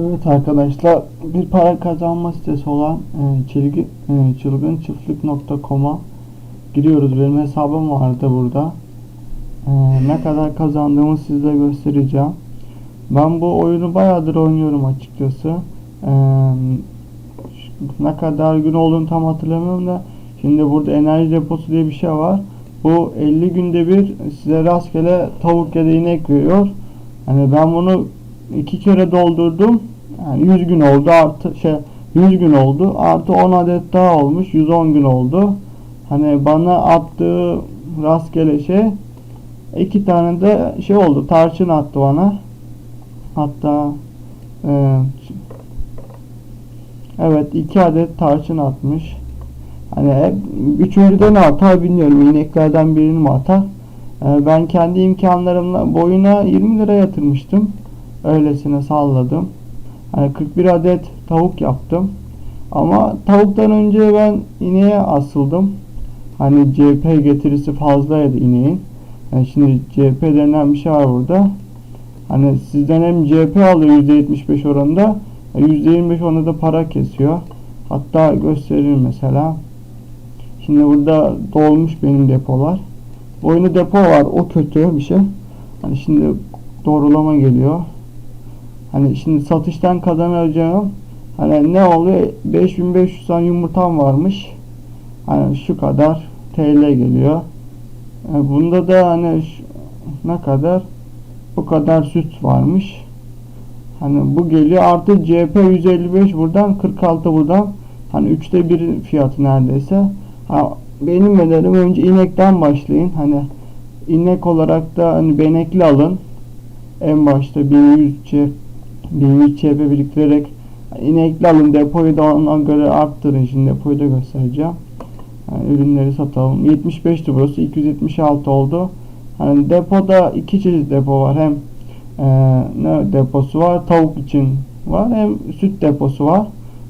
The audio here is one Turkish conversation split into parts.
Evet arkadaşlar bir para kazanma sitesi olan e, çılgın, e, çılgınçiftlik.com'a giriyoruz. Benim hesabım vardı burada. E, ne kadar kazandığımı size göstereceğim. Ben bu oyunu bayağıdır oynuyorum açıkçası. E, ne kadar gün olduğunu tam hatırlamıyorum da şimdi burada enerji deposu diye bir şey var. Bu 50 günde bir size rastgele tavuk ya da inek veriyor. Hani ben bunu iki kere doldurdum. Yani 100 gün oldu artı şey 100 gün oldu. Artı 10 adet daha olmuş. 110 gün oldu. Hani bana attığı rastgele şey iki tane de şey oldu. Tarçın attı bana. Hatta e, evet iki adet tarçın atmış. Hani hep üçüncüde ne atar bilmiyorum. İneklerden birini mi atar? E, ben kendi imkanlarımla boyuna 20 lira yatırmıştım. Öylesine salladım. Hani 41 adet tavuk yaptım. Ama tavuktan önce ben ineğe asıldım. Hani CHP getirisi fazlaydı ineğin. Yani şimdi CHP denen bir şey var burada. Hani sizden hem CHP alıyor %75 oranında %25 oranında da para kesiyor. Hatta gösteririm mesela. Şimdi burada dolmuş benim depolar. Boynu depo var. O kötü bir şey. Hani şimdi doğrulama geliyor. Hani şimdi satıştan kazanacağım hani ne oluyor 5500 tane yumurtam varmış. Hani şu kadar TL geliyor. Yani bunda da hani ne kadar bu kadar süt varmış. Hani bu geliyor artı CP 155 buradan 46 buradan hani üçte bir fiyatı neredeyse. Ha, benim önerim önce inekten başlayın. Hani inek olarak da hani benekli alın. En başta 1100 CP 1100 CP biriktirerek inekli alın depoyu da ona göre arttırın. Şimdi depoyu da göstereceğim. Yani ürünleri satalım. 75'ti burası. 276 oldu. Hani depoda iki çeşit depo var. Hem e, ne deposu var? Tavuk için var. Hem süt deposu var.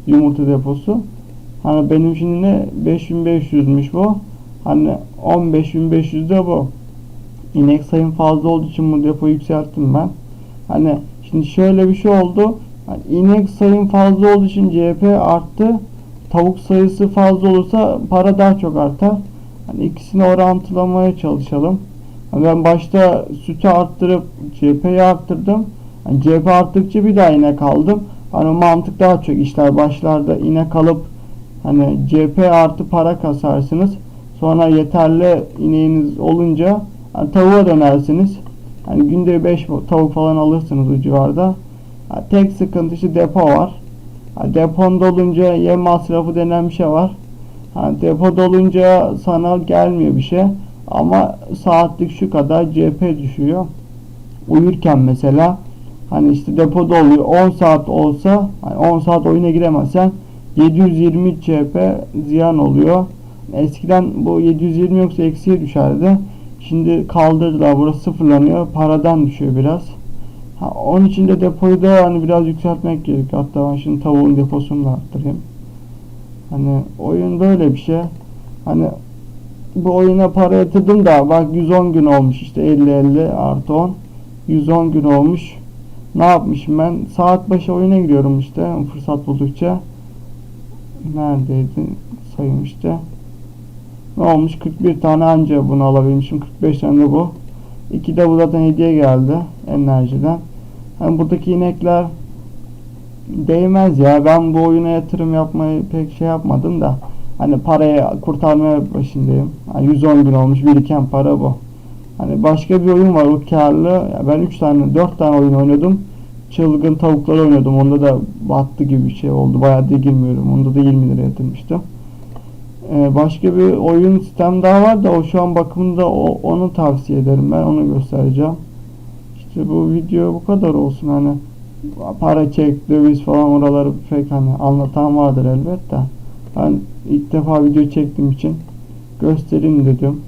Yumurta deposu. Hani benim şimdi ne 5500'müş bu. Hani 15500 de bu. İnek sayım fazla olduğu için bu depoyu yükselttim ben. Hani şimdi şöyle bir şey oldu. Hani inek sayım fazla olduğu için CHP arttı. Tavuk sayısı fazla olursa para daha çok artar. Hani ikisini orantılamaya çalışalım. Hani ben başta sütü arttırıp CHP'yi arttırdım. Hani CHP arttıkça bir daha inek aldım. Hani mantık daha çok işler başlarda inek alıp hani CHP artı para kasarsınız. Sonra yeterli ineğiniz olunca hani tavuğa dönersiniz. Hani günde 5 tavuk falan alırsınız o civarda. Yani tek sıkıntısı depo var. Yani depon dolunca yem masrafı denen bir şey var. Yani depo dolunca sana gelmiyor bir şey. Ama saatlik şu kadar CHP düşüyor. Uyurken mesela hani işte depo doluyor 10 saat olsa hani 10 saat oyuna giremezsen 720 CHP ziyan oluyor. Eskiden bu 720 yoksa eksiye düşerdi. Şimdi kaldırdılar. Burası sıfırlanıyor. Paradan düşüyor biraz. Ha, onun için de depoyu da hani biraz yükseltmek gerekiyor. Hatta ben şimdi tavuğun deposunu da arttırayım. Hani oyun böyle bir şey. Hani bu oyuna para yatırdım da bak 110 gün olmuş işte 50-50 artı 10 110 gün olmuş ne yapmışım ben saat başı oyuna giriyorum işte fırsat buldukça neredeydi sayım işte ne olmuş? 41 tane anca bunu alabilmişim. 45 tane de bu. 2 de bu zaten hediye geldi enerjiden. Yani buradaki inekler değmez ya. Ben bu oyuna yatırım yapmayı pek şey yapmadım da. Hani paraya kurtarmaya başındayım. Yani 110 gün olmuş biriken para bu. Hani başka bir oyun var o karlı ya ben 3 tane 4 tane oyun oynadım çılgın tavuklar oynadım onda da battı gibi bir şey oldu. Bayağı da girmiyorum. Onda da 20 lira yatırmıştım ee, başka bir oyun sistem daha var da o şu an bakımında o, onu tavsiye ederim. Ben onu göstereceğim. İşte bu video bu kadar olsun. Hani para çek döviz falan oraları pek hani anlatan vardır elbette. Ben ilk defa video çektiğim için göstereyim dedim.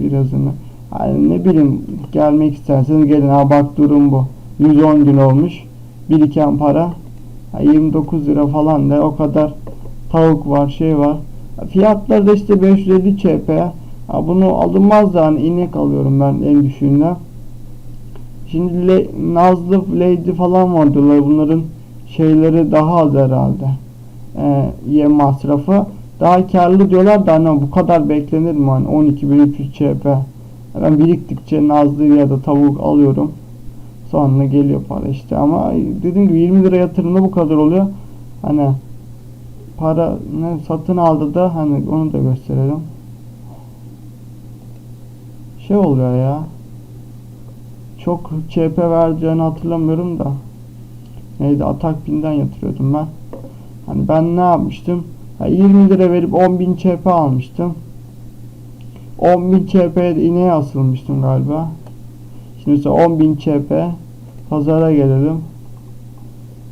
Birazını. Hani ne bileyim gelmek isterseniz gelin. Ha bak durum bu. 110 gün olmuş. Biriken para. 29 lira falan da o kadar tavuk var şey var fiyatları da işte 550 çp bunu alınmaz da hani inek alıyorum ben en düşüğünden şimdi Le Nazlı Lady falan var diyorlar bunların şeyleri daha az herhalde. Ee, yem masrafı daha karlı diyorlar da hani bu kadar beklenir mi hani 12.300 CP. Ben biriktikçe nazlı ya da tavuk alıyorum. Sonra geliyor para işte ama dediğim gibi 20 lira yatırımda bu kadar oluyor. Hani para ne satın aldı da hani onu da gösterelim. Şey oluyor ya. Çok CP vereceğini hatırlamıyorum da. Neydi Atak Bin'den yatırıyordum ben. Hani ben ne yapmıştım? Ha, 20 lira verip 10.000 CP almıştım. 10.000 CP'ye de ineğe asılmıştım galiba. Şimdi mesela 10.000 CP pazara gelelim.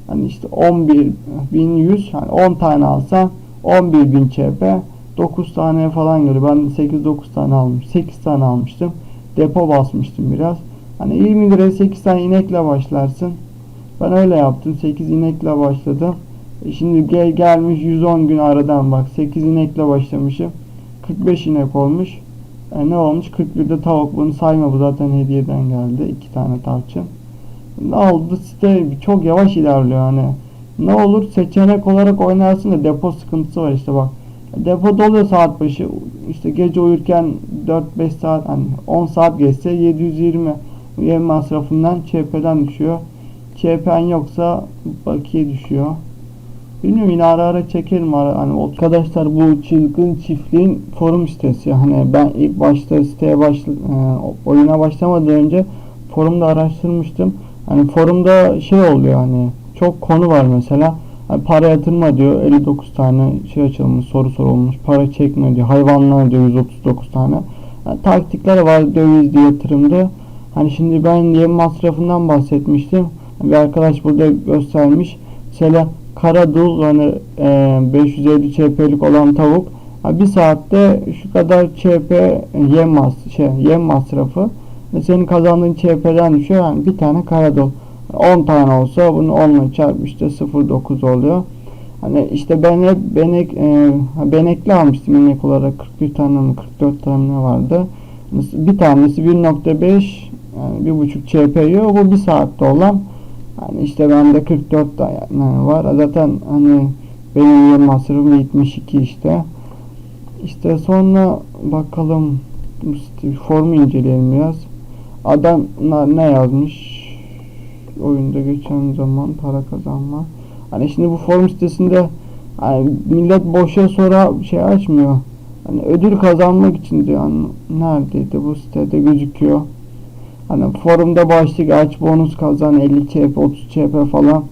Hani işte 11.100 hani 10 tane alsan 11.000 CP 9 tane falan geliyor. Ben de 8-9 tane almış. 8 tane almıştım. Depo basmıştım biraz. Hani 20 liraya 8 tane inekle başlarsın. Ben öyle yaptım. 8 inekle başladım. E şimdi gel gelmiş 110 gün aradan bak 8 inekle başlamışım. 45 inek olmuş. E ne olmuş? 41'de tavuk bunu sayma bu zaten hediyeden geldi. 2 tane tarçın. Ne oldu? Site çok yavaş ilerliyor hani. Ne olur seçenek olarak oynarsın da depo sıkıntısı var işte bak. Depo doluyor saat başı. İşte gece uyurken 4-5 saat hani 10 saat geçse 720 yem masrafından ÇP'den düşüyor. ÇP'n yoksa bakiye düşüyor. Bilmiyorum yine ara ara çekerim ara hani arkadaşlar bu çılgın çiftliğin forum sitesi hani ben ilk başta siteye baş e, oyuna başlamadan önce forumda araştırmıştım. Hani forumda şey oluyor hani çok konu var mesela. Hani para yatırma diyor 59 tane şey açılmış soru sorulmuş. Para çekme diyor. Hayvanlar diyor 139 tane. Yani taktikler var dövizli yatırımda. Hani şimdi ben yem masrafından bahsetmiştim. Bir arkadaş burada göstermiş. Mesela karadul hani e, 550 çp'lik olan tavuk bir saatte şu kadar çp yem mas şey yem masrafı senin kazandığın çp'den düşüyor yani bir tane karadul 10 tane olsa bunu 10 ile çarp işte 0.9 oluyor. Hani işte ben hep benek, e, benekli almıştım inek olarak 41 tane mi 44 tane ne vardı. Bir tanesi 1.5 yani bir buçuk CP yiyor. Bu bir saatte olan. Hani işte bende 44 tane var. Zaten hani benim yem masrafım 72 işte. İşte sonra bakalım formu inceleyelim biraz. Adamlar ne yazmış? Oyunda geçen zaman para kazanma. Hani şimdi bu forum sitesinde hani millet boşa sonra şey açmıyor. Hani ödül kazanmak için diyor. Hani neredeydi bu sitede gözüküyor. Hani forumda başlık aç bonus kazan 50 CP 30 CP falan.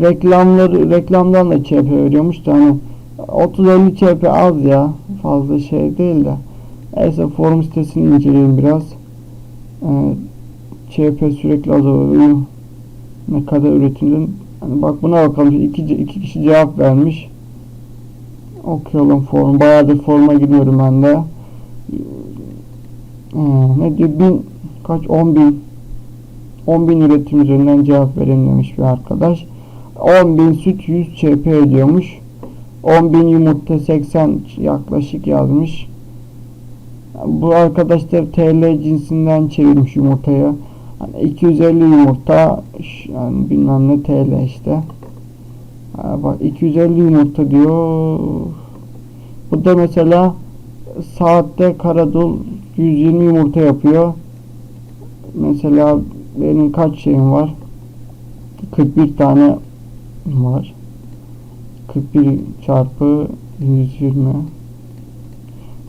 Reklamları reklamdan da CP veriyormuş da hani 30-50 CP az ya. Fazla şey değil de. Neyse forum sitesini inceleyelim biraz. Ee, CP sürekli azalıyor. Ne kadar üretimden. Hani bak buna bakalım. İki, iki kişi cevap vermiş. Okuyalım forum. Bayağıdır foruma giriyorum ben de. Hmm, ne diyor? Bin, kaç? 10 bin 10 bin üretim üzerinden cevap verin demiş bir arkadaş. 10 bin süt 100 ÇP ediyormuş. 10 bin yumurta 80 yaklaşık yazmış. Bu arkadaş da TL cinsinden çevirmiş yumurtayı. Hani 250 yumurta yani bilmem ne TL işte. Ha, bak 250 yumurta diyor. Bu da mesela saatte karadul 120 yumurta yapıyor. Mesela benim kaç şeyim var? 41 tane var. 41 çarpı 120.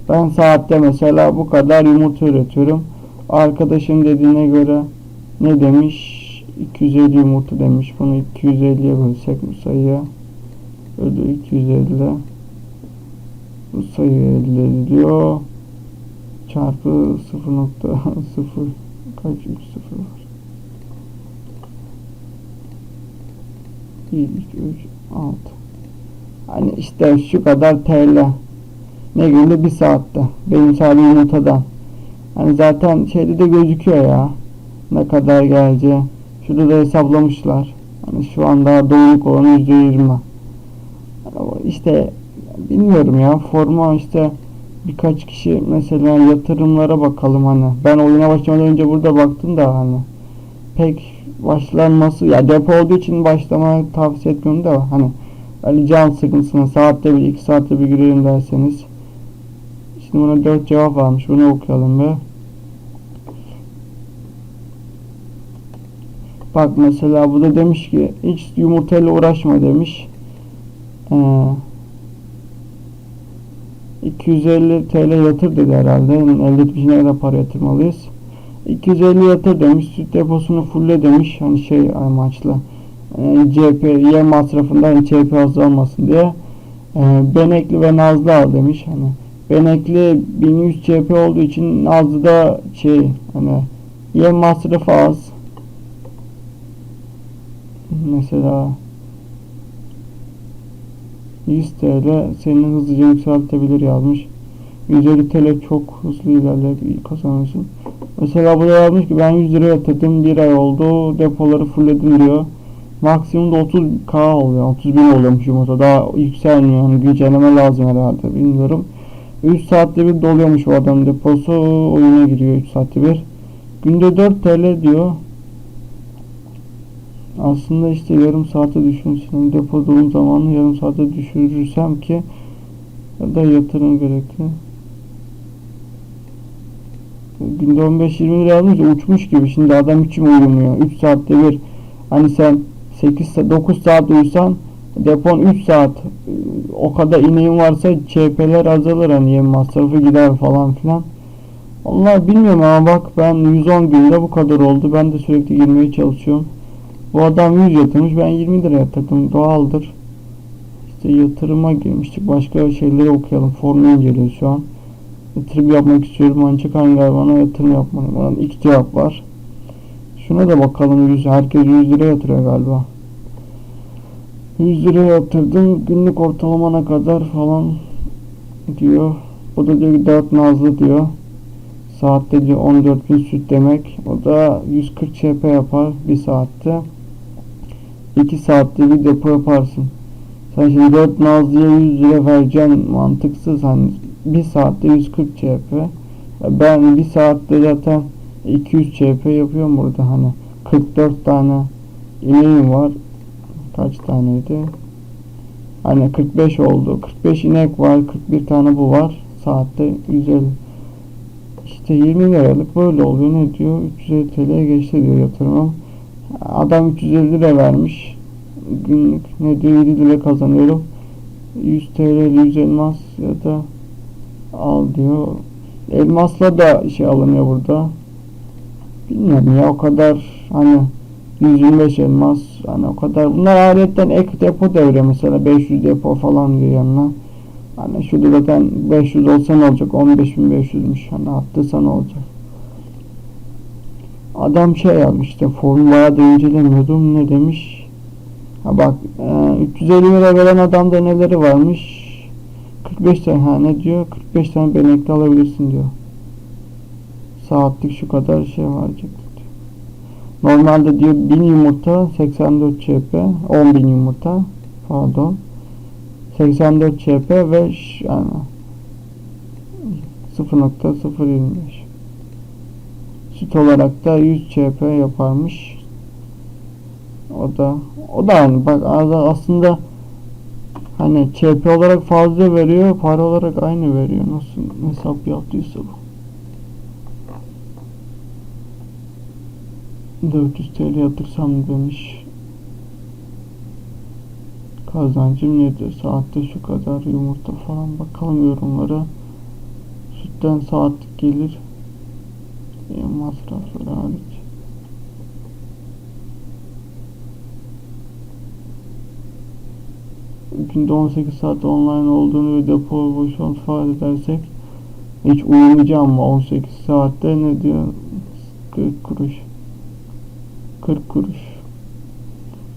Ben saatte mesela bu kadar yumurta üretiyorum. Arkadaşım dediğine göre ne demiş? 250 yumurta demiş. Bunu 250'ye bölsek bu sayıya. Bölü 250. Bu sayı elde ediliyor. Çarpı 0.0 kaç 3 0 var? 1, 2, 3, 6 Hani işte şu kadar TL ne günde? Bir saatte. Benim sadece yumurtadan hani zaten şeyde de gözüküyor ya. Ne kadar geleceği. Şurada da hesaplamışlar. Hani şu anda doluluk oranı %20 işte bilmiyorum ya. Forma işte birkaç kişi mesela yatırımlara bakalım hani. Ben oyuna başlamadan önce burada baktım da hani. Pek başlanması ya depo olduğu için başlamayı tavsiye etmiyorum da hani Ali can sıkıntısına saatte bir iki saatte bir girelim derseniz şimdi buna dört cevap varmış. Bunu okuyalım be. Bak mesela bu da demiş ki hiç yumurtayla uğraşma demiş. Ee, 250 TL yatır dedi herhalde. Elde etmiş. Ne kadar para yatırmalıyız? 250 yatır demiş. Süt deposunu fulle demiş. Hani şey amaçlı. E, CHP yem masrafından CHP azalmasın diye. E, Benekli ve Nazlı al demiş. Hani Benekli 1100 CHP olduğu için Nazlı da şey hani yem masrafı az mesela 100 TL seni hızlıca yükseltebilir yazmış 150 TL çok hızlı ilerleyip kazanırsın Mesela buraya yazmış ki ben 100 lira yatırdım bir ay oldu depoları fullledim diyor. Maksimumda 30k oluyor 30 bin oluyormuş yumurta daha yükselmiyor yani güncelleme lazım herhalde bilmiyorum. 3 saatte bir doluyormuş o adam deposu oyuna giriyor 3 saatte bir. Günde 4 TL diyor. Aslında işte yarım saate düşünsün depo dolum zamanını yarım saate düşürürsem ki ya da yatırım gerekli günde 15-20 lira alınca uçmuş gibi. Şimdi adam hiç mi uyumuyor? 3 saatte bir hani sen 8 9 saat uyusan depon 3 saat o kadar ineğin varsa ÇP'ler azalır hani yem masrafı gider falan filan. Allah bilmiyorum ama bak ben 110 günde bu kadar oldu. Ben de sürekli girmeye çalışıyorum. Bu adam 100 yatırmış. Ben 20 lira yatırdım. Doğaldır. İşte yatırıma girmiştik. Başka şeyleri okuyalım. Formu inceliyoruz şu an yatırım yapmak istiyorum ancak hangi hayvana yatırım yapmalıyım? Bana iki cevap var. Şuna da bakalım 100, herkes 100 lira yatırıyor galiba. 100 lira yatırdım günlük ortalamana kadar falan diyor. O da diyor ki 4 nazlı diyor. Saatte diyor 14 bin süt demek. O da 140 ÇP yapar bir saatte. 2 saatte bir depo yaparsın. Sen şimdi 4 nazlıya 100 lira vereceksin mantıksız hani bir saatte 140 CHP. Ben bir saatte zaten 200 CHP yapıyorum burada hani 44 tane ineğim var. Kaç taneydi? Hani 45 oldu. 45 inek var. 41 tane bu var. Saatte 150. İşte 20 liralık böyle oluyor. Ne diyor? 350 TL geçti diyor yatırımım. Adam 350 lira vermiş. Günlük ne diyor? 7 lira kazanıyorum. 100 TL 100 elmas ya da al diyor. Elmasla da şey alınıyor burada. Bilmiyorum ya o kadar hani 125 elmas hani o kadar. Bunlar ayrıca ek depo devre mesela 500 depo falan diyor yanına. Hani şurada zaten 500 olsa ne olacak? 15.500'müş. Hani attıysa ne olacak? Adam şey yazmış işte formu bayağı da incelemiyordum. Ne demiş? Ha bak e, 350 lira veren adamda neleri varmış? 45 tane ha ne diyor? 45 tane benekli alabilirsin diyor. Saatlik şu kadar şey diyor. Normalde diyor 1000 yumurta 84 ÇP 10 bin yumurta pardon 84 ÇP ve yani 0.025 süt olarak da 100 ÇP yaparmış. O da o da aynı bak aslında Hani ÇP olarak fazla veriyor, para olarak aynı veriyor. Nasıl hesap yaptıysa bu. 400 TL yatırsam demiş. Kazancım nedir? Saatte şu kadar yumurta falan bakalım yorumlara. Sütten saatlik gelir. Masrafları hariç. günde 18 saat online olduğunu ve depo boşaltı ifade edersek hiç uyumayacağım mı 18 saatte ne diyor 40 kuruş 40 kuruş.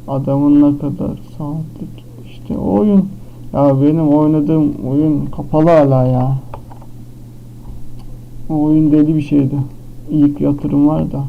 Adamın ne kadar saatlik işte oyun. Ya benim oynadığım oyun kapalı hala ya. O oyun deli bir şeydi. İlk yatırım var da